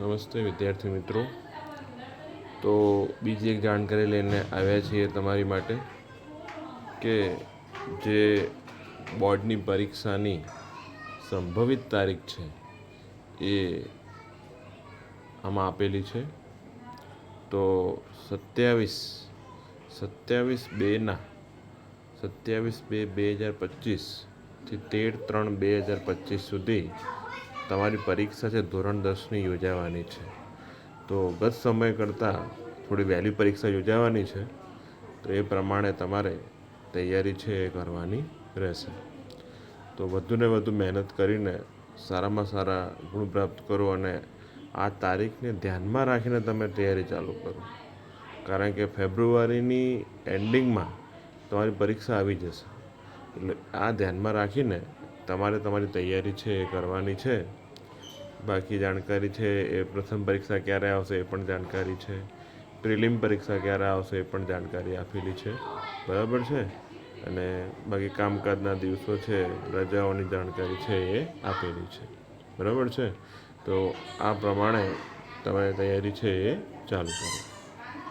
નમસ્તે વિદ્યાર્થી મિત્રો. તો બીજી એક જાણકારી લઈને આવ્યા છીએ તમારી માટે કે જે બોર્ડની પરીક્ષાની સંભવિત તારીખ છે એ આમાં આપેલી છે. તો સત્યાવીસ સત્યાવીસ બેના સત્યાવીસ બે બે હજાર પચીસથી તેર ત્રણ બે હજાર પચીસ સુધી તમારી પરીક્ષા છે, ધોરણ દસની યોજાવાની છે. તો ગત સમય કરતાં થોડી વહેલી પરીક્ષા યોજાવાની છે. તો એ પ્રમાણે તમારે તૈયારી છે એ કરવાની રહેશે. તો વધુને વધુ મહેનત કરીને સારામાં સારા ગુણ પ્રાપ્ત કરો અને આ તારીખને ધ્યાનમાં રાખીને તમે તૈયારી ચાલુ કરો. કારણ કે ફેબ્રુઆરીની એન્ડિંગમાં તમારી પરીક્ષા આવી જશે. એટલે આ ધ્યાનમાં રાખીને તમારે તમારી તૈયારી છે, એ કરવાની છે. બાકી જાણકારી છે, એ પ્રથમ પરીક્ષા ક્યારે આવશે એ પણ જાણકારી છે. પ્રિલિમ પરીક્ષા ક્યારે આવશે એ પણ જાણકારી આપેલી છે. બરાબર છે? અને બાકી કામકાજના દિવસો છે, રજાઓની જાણકારી છે, એ આપેલી છે. બરાબર છે? તો આ પ્રમાણે તમારી તૈયારી છે, એ ચાલુ કરો.